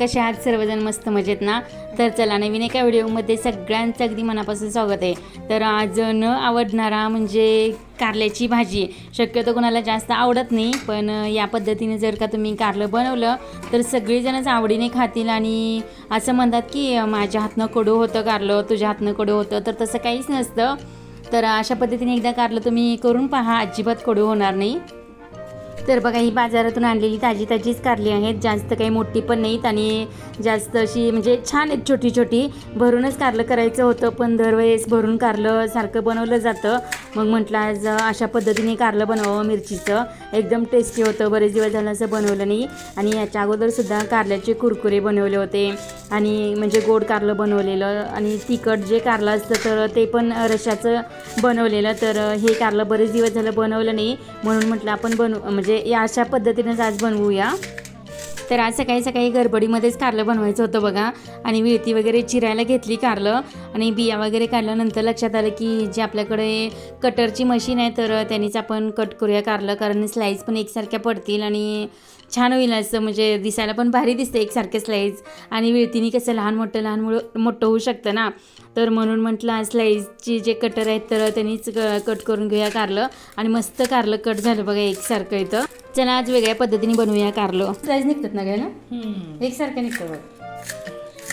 कसे आहात? सर्वजण मस्त मजेत ना? तर चला नवीन एका व्हिडिओमध्ये सगळ्यांचं अगदी मनापासून स्वागत आहे. तर आज न आवडणारा म्हणजे कारल्याची भाजी शक्यतो कोणाला जास्त आवडत नाही पण या पद्धतीने जर का तुम्ही कारलं बनवलं तर सगळेजणच आवडीने खातील आणि असं म्हणतात की माझ्या हातनं कडू होतं कारलं तुझ्या हातनं कडू होतं तर तसं काहीच नसतं. तर अशा पद्धतीने एकदा कारलं तुम्ही करून पहा अजिबात कडू होणार नाही. तर बघा ही बाजारातून आणलेली ताजी ताजीच कारली आहेत. जास्त काही मोठी पण नाहीत आणि जास्त अशी म्हणजे छान आहेत छोटी छोटी. भरूनच कारलं करायचं होतं पण दरवेळेस भरून कारलं सारखं बनवलं जातं. मग म्हटलं आज अशा पद्धतीने कारलं बनवावं मिरचीचं. एकदम टेस्टी होतं बरेच दिवस झालं असं बनवलं नाही. आणि याच्या अगोदरसुद्धा कारल्याचे कुरकुरे बनवले होते. आणि म्हणजे गोड कारलं बनवलेलं आणि तिखट जे कारलं असतं तर ते पण रशाचं बनवलेलं. तर हे कारलं बरेच दिवस झालं बनवलं नाही. म्हणून म्हटलं आपण बनव म्हणजे म्हणजे या अशा पद्धतीनेच आज बनवूया. तर आज सकाळी सकाळी गडबडीमध्येच कारलं बनवायचं होतं बघा. आणि विळती वगैरे चिरायला घेतली कारलं. आणि बिया वगैरे काढल्यानंतर लक्षात आलं की जे आपल्याकडे कटरची मशीन आहे तर त्यांनीच आपण कट करूया कारलं. कारण स्लाईस पण एकसारख्या पडतील आणि छान होईल असं म्हणजे दिसायला पण भारी दिसते एकसारखे स्लाईज आणि विळतीने कसं लहान मोठं लहान मुळ मोठं होऊ शकतं ना. तर म्हणून म्हटलं स्लाईजची जे कटर आहेत तर त्यांनीच कट करून घेऊया कारलं. आणि मस्त कारलं कट झालं बघा एकसारखं इथं. चला आज वेगळ्या पद्धतीने बनवूया कारलं. स्लाईज निघतात ना काय ना एकसारखं निघतं बघ.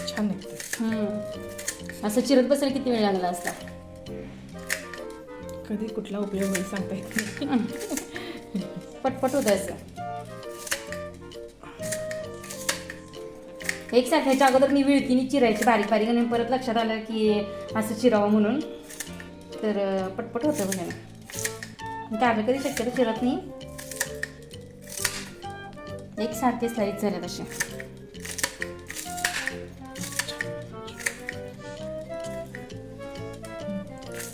छान निघते. असं चिरत बसायला किती वेळ लागला असता? कधी कुठला उपयोग होईल सांगता येत. पटपट होतं असं. एकसारखं ह्याच्या अगोदर मी विळकीने चिरायची बारीक बारीक आणि परत लक्षात आलं की असं चिरावं म्हणून. तर पटपट होतं बघा. कारलं कधी शक्यतो चिरत नाही. एकसारखे स्लाईड झाले तसे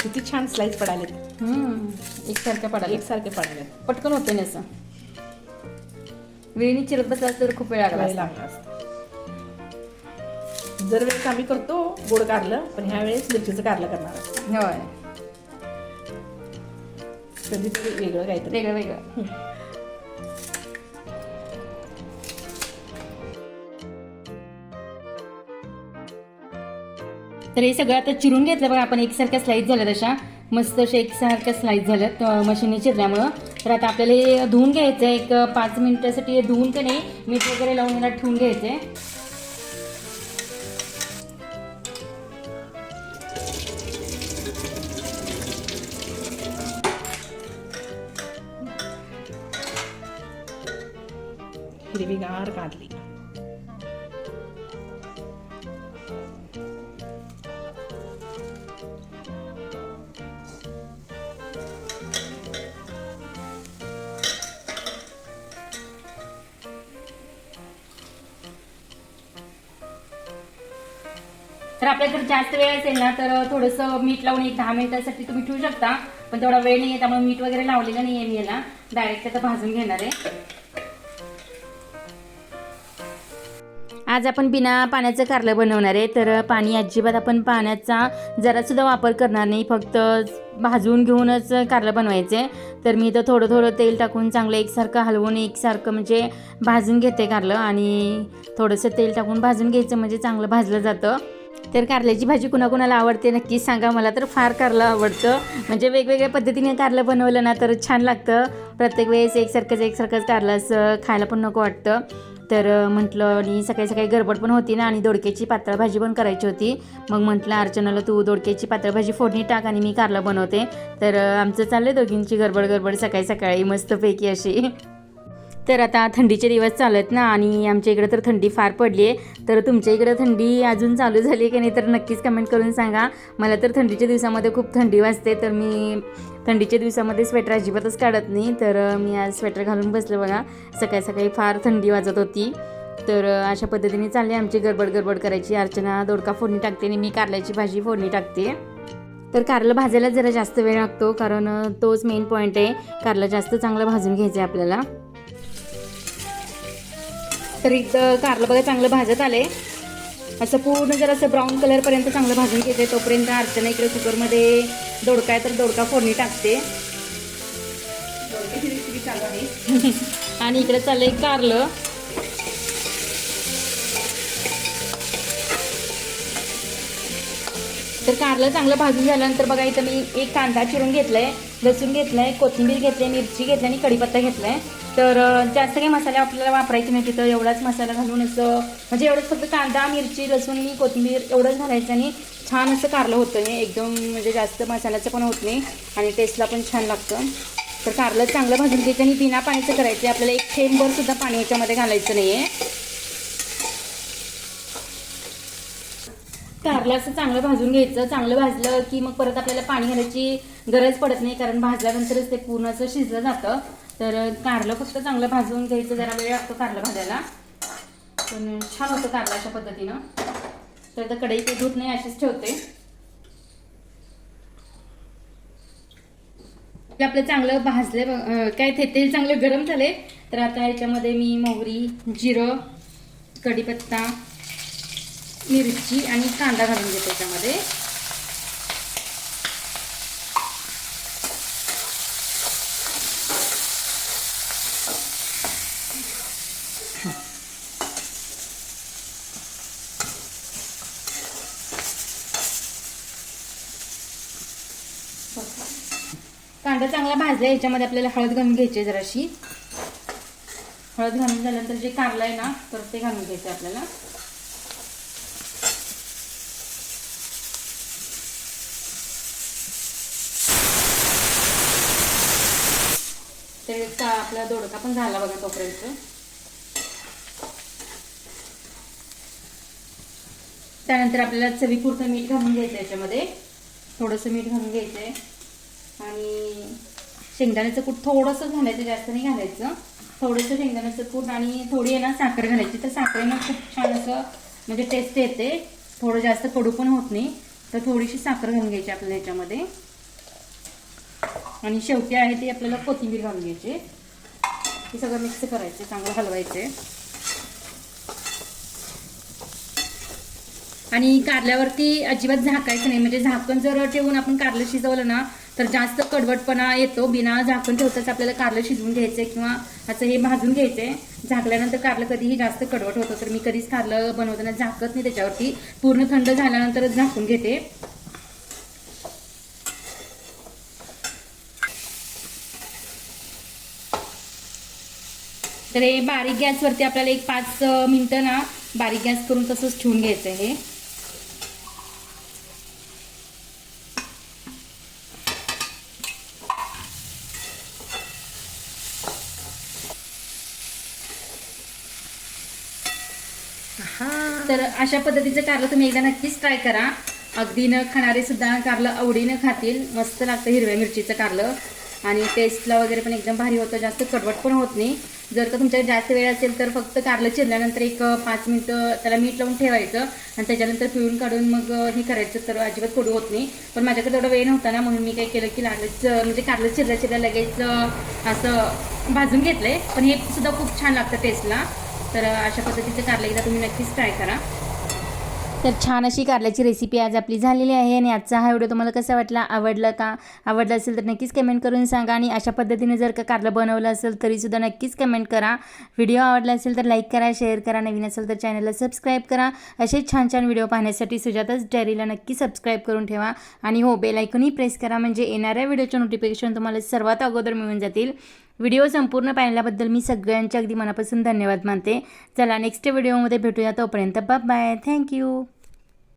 किती छान स्लाइस पडालेत. हम्म, एकसारख्या पडाले एकसारखे पडालेत. पटकन होतं ना असं. वेळीने चिरत बसला तर खूप वेळ लागला. लागला असता. जर वेळेस आम्ही करतो गोड कारलं पण ह्या वेळेस मिरचीचं कारलं करणार. होय. कधीतरी वेगळं काहीतरी. वेगळं वेगळं. तर हे सगळं आता चिरून घेतलं बघा आपण एकसारख्या स्लाईस झाल्या तशा मस्त अशा एकसारख्या स्लाईस झाल्यात मशीनने चिरल्यामुळं. तर आता आपल्याला हे धुवून घ्यायचं आहे एक पाच मिनिटासाठी हे धुवून का नाही मीठ वगैरे लावून याला ठेवून घ्यायचं आहे हिरवीगार काढली तर आपल्याकडे जास्त वेळ असेल ना तर थोडंसं मीठ लावून एक दहा मिनिटासाठी तुम्ही ठेवू शकता. पण तेवढा वेळ नाहीये त्यामुळे मीठ वगैरे लावलेलं नाहीये मी याला. डायरेक्ट आता भाजून घेणार आहे. आज आपण बिना पाण्याचं कारलं बनवणार आहे. तर पाणी अजिबात आपण पाण्याचा जरासुद्धा वापर करणार नाही. फक्त भाजून घेऊनच कारलं बनवायचं. आहे तर मी इथं थोडं थोडं तेल टाकून चांगलं एकसारखं हलवून एकसारखं म्हणजे भाजून घेते कारलं. आणि थोडंसं तेल टाकून भाजून घ्यायचं म्हणजे चांगलं भाजलं जातं. तर कारल्याची भाजी कुणाकुणाला आवडते नक्कीच सांगा मला. तर फार कारलं आवडतं. म्हणजे वेगवेगळ्या पद्धतीने कारलं बनवलं ना तर छान लागतं. प्रत्येक वेळेस एकसारखंच एकसारखंच कारलं असं खायला पण नको वाटतं. तर म्हटलं आणि सकाळी सकाळी गडबड पण होती ना आणि दोडक्याची पातळ भाजी पण करायची होती. मग म्हटलं अर्चनाला तू दोडक्याची पातळ भाजी फोडणी टाक आणि मी कारलं बनवते. तर आमचं चाललं दोघींची गडबड गडबड सकाळी सकाळी मस्तपैकी अशी. तर आता थंडीचे दिवस चालत ना आणि आमच्या इकडे तर थंडी फार पडली आहे. तर तुमच्या इकडे थंडी अजून चालू झाली की नाही तर नक्कीच कमेंट करून सांगा. मला तर थंडीच्या दिवसामध्ये खूप थंडी वाजते तर मी थंडीच्या दिवसामध्ये स्वेटर अजिबातच काढत नाही. तर मी आज स्वेटर घालून बसले बघा. सकाळी सकाळी फार थंडी वाजत होती. तर अशा पद्धतीने चालली आमची गडबड गडबड करायची. अर्चना दोडका फोडणी टाकते आणि मी कारल्याची भाजी फोडणी टाकते. तर कारलं भाजायला जरा जास्त वेळ लागतो कारण तोच मेन पॉईंट आहे. कारलं जास्त चांगलं भाजून घ्यायचं आहे आपल्याला. तर इथं कारलं बघा चांगलं भाजत आले असं पूर्ण जर असं ब्राऊन कलरपर्यंत चांगलं भाजून घेते तोपर्यंत अर्चना इकडे कुकरमध्ये दोडका आहे तर दोडका फोडणी टाकते. आणि इकडे चाललंय कारलं. तर कारलं चांगलं भाजून झाल्यानंतर बघा इथं मी एक कांदा चिरून घेतलाय लसूण घेतलाय कोथिंबीर घेतलंय मिरची घेतली आणि कढीपत्ता घेतलाय. तर जास्त काही मसाले आपल्याला वापरायचे नाही तिथं एवढाच मसाला घालून असं म्हणजे एवढंच फक्त कांदा मिरची लसूण कोथिंबीर एवढंच घालायचं आणि छान असं कारलं होतं हे एकदम म्हणजे जास्त मसाल्याचं पण होत नाही आणि टेस्टला पण छान लागतं. तर कारलं चांगलं भाजून घ्यायचं आणि बिना पाण्याचं करायचं. आपल्याला एक थेंबभरसुद्धा पाणी याच्यामध्ये घालायचं नाही आहे कारलं असं चांगलं भाजून घ्यायचं. चांगलं भाजलं की मग परत आपल्याला पाणी घालायची गरज पडत नाही कारण भाजल्यानंतरच ते पूर्ण असं शिजलं जातं. तर कारलं फक्त चांगलं भाजून घ्यायचं जरा वेळ लागतो कारलं भाजायला. पण छान होतं कारलं अशा पद्धतीनं. तर आता कढई काही धूत नाही अशीच ठेवते. ते आपलं चांगलं भाजले काय ते तेल चांगलं गरम झाले तर आता याच्यामध्ये मी मोहरी जिरं कढीपत्ता मिरची आणि कांदा घालून घेते त्याच्यामध्ये कांदा चांगला भाजला याच्यामध्ये आपल्याला हळद घालून घ्यायची आहे जराशी. हळद घालून झाल्यानंतर जे कारलं आहे ना तर ते घालून घ्यायचं आहे आपल्याला. ते आपला दोडका पण झाला बघा तोपर्यंत. त्यानंतर आपल्याला चवीपुरतं मीठ घालून घ्यायचं आहे याच्यामध्ये. थोडंसं मीठ घालून घ्यायचं आहे आणि शेंगदाण्याचं कूट थोडंसं घालायचं जास्त नाही घालायचं. थोडंसं शेंगदाण्याचं कूट आणि थोडी आहे ना साखर घालायची. तर साखरेनं खूप छान असं म्हणजे टेस्ट येते. थोडं जास्त कडू पण होत नाही. तर थोडीशी साखर घालून घ्यायची आपल्याला याच्यामध्ये. आणि शेवटी आहे ती आपल्याला कोथिंबीर घालून घ्यायची. हे सगळं मिक्स करायचे चांगलं हलवायचे. आणि कारल्यावरती अजिबात झाकायचं नाही. म्हणजे झाकण जर ठेवून आपण कारलं शिजवलं ना तर जास्त कडवटपणा येतो बिना झाकण ठेवताच आपल्याला कारलं शिजवून घ्यायचंय किंवा असं हे भाजून घ्यायचंय. झाकल्यानंतर कारलं कधीही जास्त कडवट होतं तर मी कधीच कारलं बनवताना झाकत नाही त्याच्यावरती. पूर्ण थंड झाल्यानंतरच झाकून घेते. तर हे बारीक गॅसवरती आपल्याला एक पाच मिनटं ना बारीक गॅस करून तसंच ठेवून घ्यायचं आहे. हे तर अशा पद्धतीचं कारलं तुम्ही एकदा नक्कीच ट्राय करा. अगदी न खाणारे सुद्धा कारलं आवडीनं खातील. मस्त लागतं हिरव्या मिरचीचं कारलं. आणि टेस्टला वगैरे पण एकदम भारी होतं. जास्त कडवट पण होत नाही. जर का तुमच्याकडे जास्त वेळ असेल तर फक्त कारलं चिरल्यानंतर एक पाच मिनटं त्याला मीठ लावून ठेवायचं. आणि त्याच्यानंतर पिळून काढून मग हे करायचं तर अजिबात कडू होत नाही. पण माझ्याकडे तेवढा वेळ नव्हता ना म्हणून मी काय केलं की लागलंच म्हणजे कारलं चिरल्या चिरल्या लगेच असं भाजून घेतलंय. पण हे सुद्धा खूप छान लागतं टेस्टला तर अशा पद्धतीचं कारलं एकदा तुम्ही नक्कीच ट्राय करा. तर छान अशी कारल्याची रेसिपी आज आपली झालेली आहे आणि आजचा हा व्हिडिओ तुम्हाला कसा वाटला आवडला का? आवडला असेल तर नक्कीच कमेंट करून सांगा आणि अशा पद्धतीने जर का कारलं बनवलं असेल तरीसुद्धा नक्कीच कमेंट करा. व्हिडिओ आवडला असेल तर लाईक करा शेअर करा नवीन असेल तर चॅनलला सबस्क्राईब करा. असे छान छान व्हिडिओ पाहण्यासाठी सुजातच डायरीला नक्की सबस्क्राईब करून ठेवा आणि हो बेलायकनही प्रेस करा म्हणजे येणाऱ्या व्हिडिओचे नोटिफिकेशन तुम्हाला सर्वात अगोदर मिळून जातील. व्हिडिओ संपूर्ण पाहिल्याबद्दल मी सगळ्यांच्या अगदी मनापासून धन्यवाद मानते. चला नेक्स्ट व्हिडिओमध्ये भेटूया. तोपर्यंत बाय थँक्यू